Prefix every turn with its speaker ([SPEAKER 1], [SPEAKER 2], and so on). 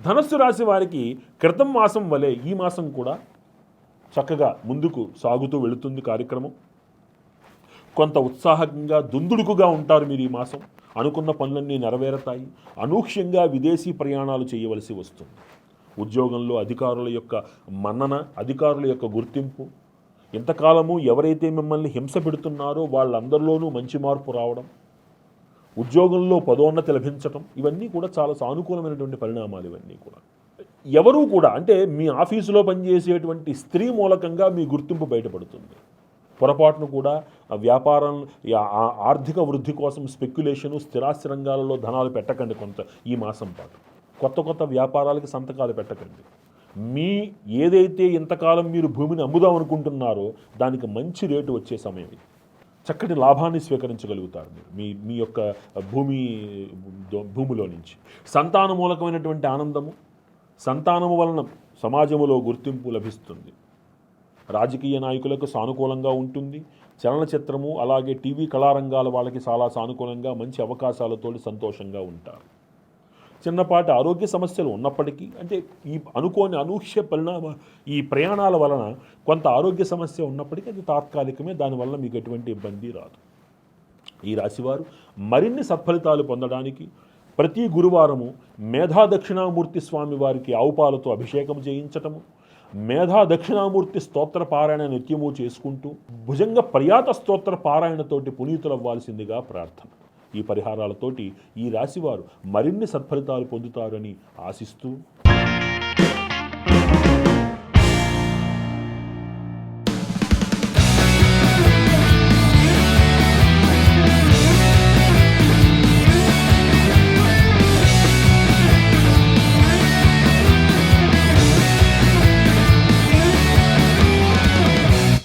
[SPEAKER 1] ధనస్సు రాశి వారికి క్రితం మాసం వలె ఈ మాసం కూడా చక్కగా ముందుకు సాగుతూ వెళుతుంది కార్యక్రమం. కొంత ఉత్సాహంగా దుందుడుకుగా ఉంటారు మీరు ఈ మాసం. అనుకున్న పనులన్నీ నెరవేరతాయి. అనూహ్యంగా విదేశీ ప్రయాణాలు చేయవలసి వస్తుంది. ఉద్యోగంలో అధికారుల యొక్క మన్నన అధికారుల యొక్క గుర్తింపు ఇంతకాలము ఎవరైతే మిమ్మల్ని హింస పెడుతున్నారో వాళ్ళందరిలోనూ మంచి మార్పు రావడం ఉద్యోగంలో పదోన్నతి లభించటం ఇవన్నీ కూడా చాలా సానుకూలమైనటువంటి పరిణామాలు ఇవన్నీ కూడా. ఎవరూ కూడా అంటే మీ ఆఫీసులో పనిచేసేటువంటి స్త్రీ మూలకంగా మీ గుర్తింపు బయటపడుతుంది. పొరపాటును కూడా వ్యాపారం ఆర్థిక వృద్ధి కోసం స్పెక్యులేషను స్థిరాస్తి రంగాలలో ధనాలు పెట్టకండి కొంత ఈ మాసం పాటు. కొత్త కొత్త వ్యాపారాలకి సంతకాలు పెట్టకండి. మీ ఏదైతే ఇంతకాలం మీరు భూమిని అమ్ముదాం అనుకుంటున్నారో దానికి మంచి రేటు వచ్చే సమయం ఇది. చక్కటి లాభాన్ని స్వీకరించగలుగుతారు మీరు. మీ మీ యొక్క భూమి భూమిలో నుంచి. సంతాన మూలకమైనటువంటి ఆనందము సంతానము వలన సమాజములో గుర్తింపు లభిస్తుంది. రాజకీయ నాయకులకు సానుకూలంగా ఉంటుంది. చలనచిత్రము అలాగే టీవీ కళారంగాల వాళ్ళకి చాలా సానుకూలంగా మంచి అవకాశాలతో సంతోషంగా ఉంటారు. చిన్నపాటి ఆరోగ్య సమస్యలు ఉన్నప్పటికీ అంటే ఈ అనుకోని అనూహ్య పరిణామ ఈ ప్రయాణాల వలన కొంత ఆరోగ్య సమస్య ఉన్నప్పటికీ అది తాత్కాలికమే దానివల్ల మీకు ఎటువంటి ఇబ్బంది రాదు. ఈ రాశివారు మరిన్ని సత్ఫలితాలు పొందడానికి ప్రతి గురువారము మేధా దక్షిణామూర్తి స్వామి వారికి ఆవుపాలతో అభిషేకం చేయించటము మేధా దక్షిణామూర్తి స్తోత్ర పారాయణ నిత్యము చేసుకుంటూ భుజంగ పర్యాత స్తోత్ర పారాయణతోటి పునీతులవ్వాల్సిందిగా ప్రార్థన. ఈ పరిహారాలతోటి ఈ రాశివారు మరిన్ని సత్ఫలితాలు పొందుతారని ఆశిస్తూ